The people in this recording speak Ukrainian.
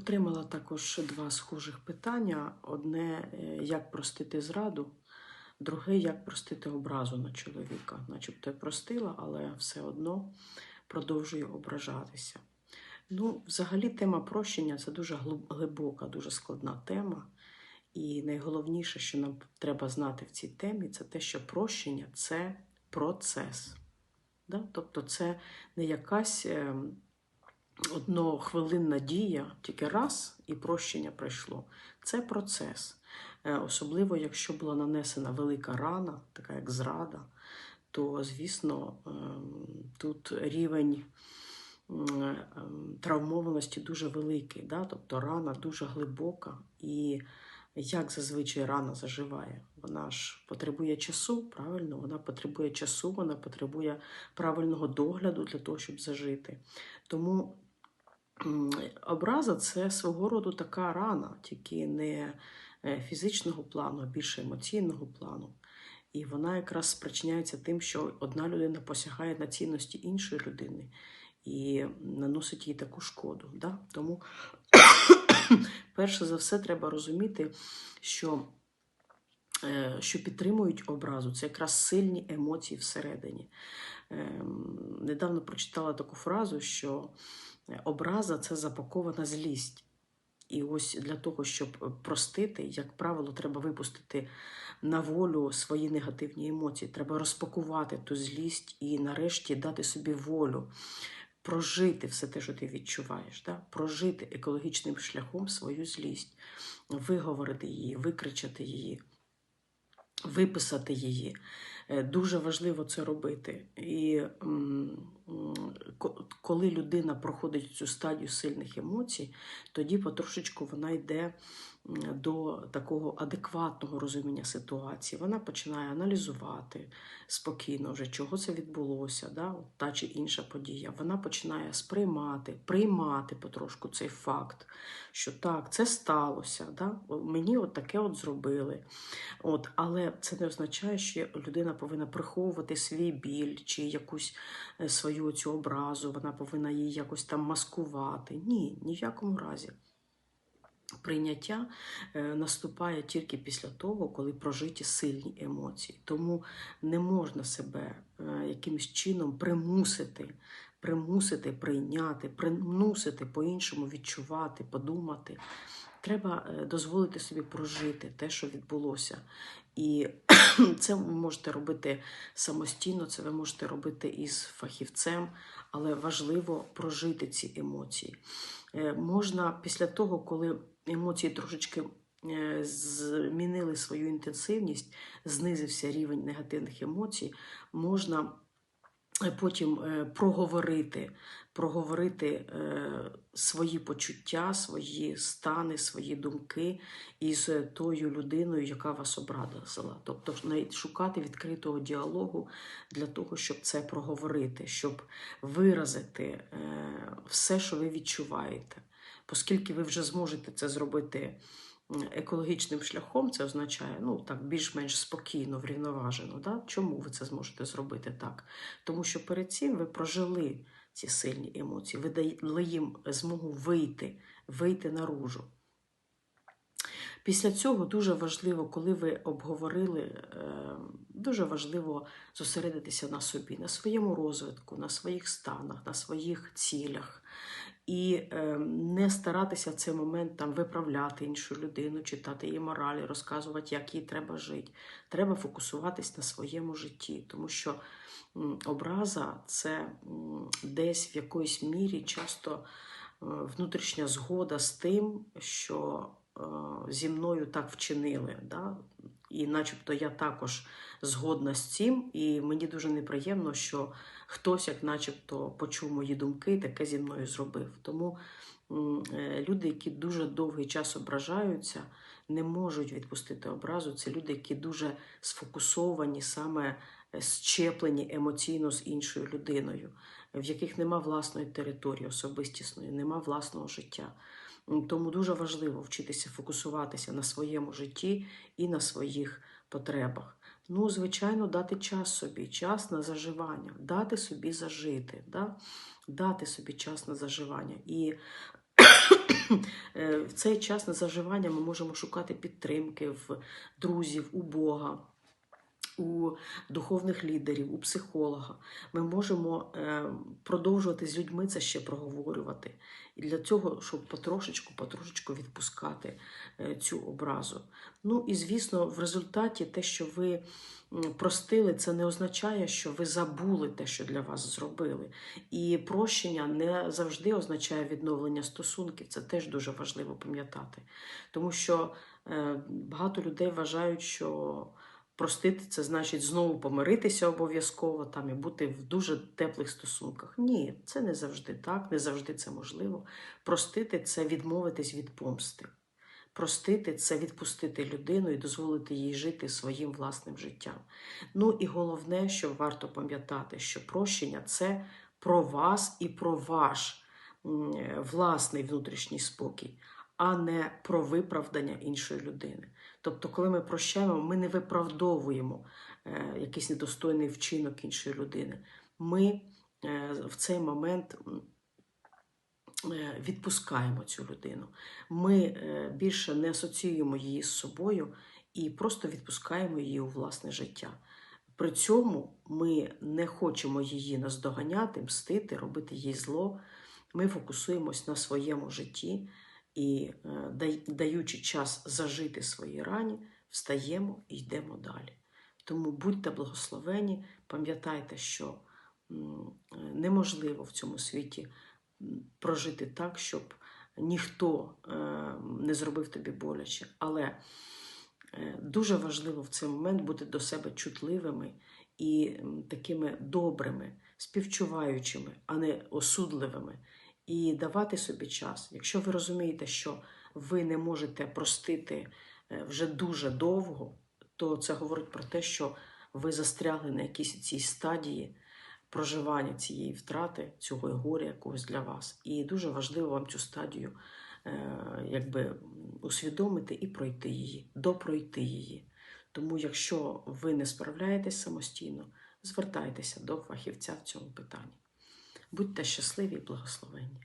Отримала також два схожих питання: одне е, як простити зраду, друге як простити образу на чоловіка. Начебто я простила, але все одно продовжує ображатися. Ну, взагалі, тема прощення це дуже глибока, дуже складна тема. І найголовніше, що нам треба знати в цій темі, це те, що прощення це процес. Да? Тобто це не якась е, однохвилинна дія, тільки раз і прощення пройшло. Це процес. Е, Особливо, якщо була нанесена велика рана, така як зрада, то, звісно, ем, тут рівень ем, травмованості дуже великий. Да? Тобто рана дуже глибока. І як зазвичай рана заживає? Вона ж потребує часу, правильно? Вона потребує часу, вона потребує правильного догляду для того, щоб зажити. Тому образа це свого роду така рана, тільки не е, фізичного плану, а більше емоційного плану. І вона якраз спричиняється тим, що одна людина посягає на цінності іншої людини і наносить їй таку шкоду. Да? Тому, перше за все, треба розуміти, що, що підтримують образу, це якраз сильні емоції всередині. Ем, Недавно прочитала таку фразу, що е, образа це запакована злість. І ось для того, щоб простити, як правило, треба випустити на волю свої негативні емоції. Треба розпакувати ту злість і нарешті дати собі волю, прожити все те, що ти відчуваєш, да? прожити екологічним шляхом свою злість, виговорити її, викричати її, виписати її. Е, Дуже важливо це робити. І коли людина проходить цю стадію сильних емоцій, тоді потрошечку вона йде до такого адекватного розуміння ситуації. Вона починає аналізувати спокійно вже, чого це відбулося, да? от та чи інша подія. Вона починає сприймати, приймати потрошку цей факт, що так, це сталося. Да? Мені от таке от зробили. От, але це не означає, що людина повинна приховувати свій біль чи якусь е, свою цю образу, вона повинна її якось там маскувати. Ні, ні в якому разі. Прийняття е, наступає тільки після того, коли прожиті сильні емоції. Тому не можна себе е, якимось чином примусити, примусити прийняти, примусити по-іншому відчувати, подумати. Треба е, дозволити собі прожити те, що відбулося. І це ви можете робити самостійно, це ви можете робити із фахівцем, але важливо прожити ці емоції. Можна після того, коли емоції трошечки е, змінили свою інтенсивність, знизився рівень негативних емоцій, можна е, потім е, проговорити, проговорити свої почуття, свої стани, свої думки із тою людиною, яка вас образила. Тобто шукати відкритого діалогу для того, щоб це проговорити, щоб виразити все, що ви відчуваєте. Оскільки ви вже зможете це зробити екологічним шляхом, це означає ну, так, більш-менш спокійно, врівноважено. Да? Чому ви це зможете зробити так? Тому що перед цим ви прожили ці сильні емоції, ви дали їм змогу вийти, вийти наружу. Після цього дуже важливо, коли ви обговорили, е, дуже важливо зосередитися на собі, на своєму розвитку, на своїх станах, на своїх цілях. І е, не старатися в цей момент там виправляти іншу людину, читати її моралі, розказувати, як їй треба жити. Треба фокусуватись на своєму житті, тому що образа це десь в якоїсь мірі часто е, внутрішня згода з тим, що е, зі мною так вчинили. Да? І начебто я також згодна з цим, і мені дуже неприємно, що хтось, як начебто, почув мої думки, таке зі мною зробив. Тому е, люди, які дуже довгий час ображаються, не можуть відпустити образу. Це люди, які дуже сфокусовані, саме е, щеплені емоційно з іншою людиною, в яких нема власної території особистісної, нема власного життя. Тому дуже важливо вчитися фокусуватися на своєму житті і на своїх потребах. Ну, звичайно, дати час собі, час на заживання, дати собі зажити, да? дати собі час на заживання. І Е, В цей час на заживання ми можемо шукати підтримки в друзів, у Бога. У духовних лідерів, у психолога ми можемо е, продовжувати з людьми це ще проговорювати. І для цього, щоб потрошечку, потрошечку відпускати е, цю образу. Ну і звісно, в результаті те, що ви простили, це не означає, що ви забули те, що для вас зробили. І прощення не завжди означає відновлення стосунків. Це теж дуже важливо пам'ятати. Тому що е, багато людей вважають, що простити це значить знову помиритися обов'язково там і бути в дуже теплих стосунках. Ні, це не завжди так, не завжди це можливо. Простити це відмовитись від помсти. Простити це відпустити людину і дозволити їй жити своїм власним життям. Ну і головне, що варто пам'ятати, що прощення це про вас і про ваш е, власний внутрішній спокій, а не про виправдання іншої людини. Тобто, коли ми прощаємо, ми не виправдовуємо е, якийсь недостойний вчинок іншої людини. Ми е, в цей момент е, відпускаємо цю людину. Ми більше не асоціюємо її з собою і просто відпускаємо її у власне життя. При цьому ми не хочемо її наздоганяти, мстити, робити їй зло. Ми фокусуємось на своєму житті і, е, даючи час зажити своїй рані, встаємо і йдемо далі. Тому будьте благословені, пам'ятайте, що неможливо в цьому світі прожити так, щоб ніхто е, не зробив тобі боляче. Але е, дуже важливо в цей момент бути до себе чутливими і такими добрими, співчуваючими, а не осудливими. І давати собі час. Якщо ви розумієте, що ви не можете простити е, вже дуже довго, то це говорить про те, що ви застрягли на якійсь цій стадії проживання цієї втрати, цього горя якогось для вас. І дуже важливо вам цю стадію е, якби усвідомити і пройти її, допройти її. Тому, якщо ви не справляєтесь самостійно, звертайтеся до фахівця в цьому питанні. Будьте щасливі і благословенні.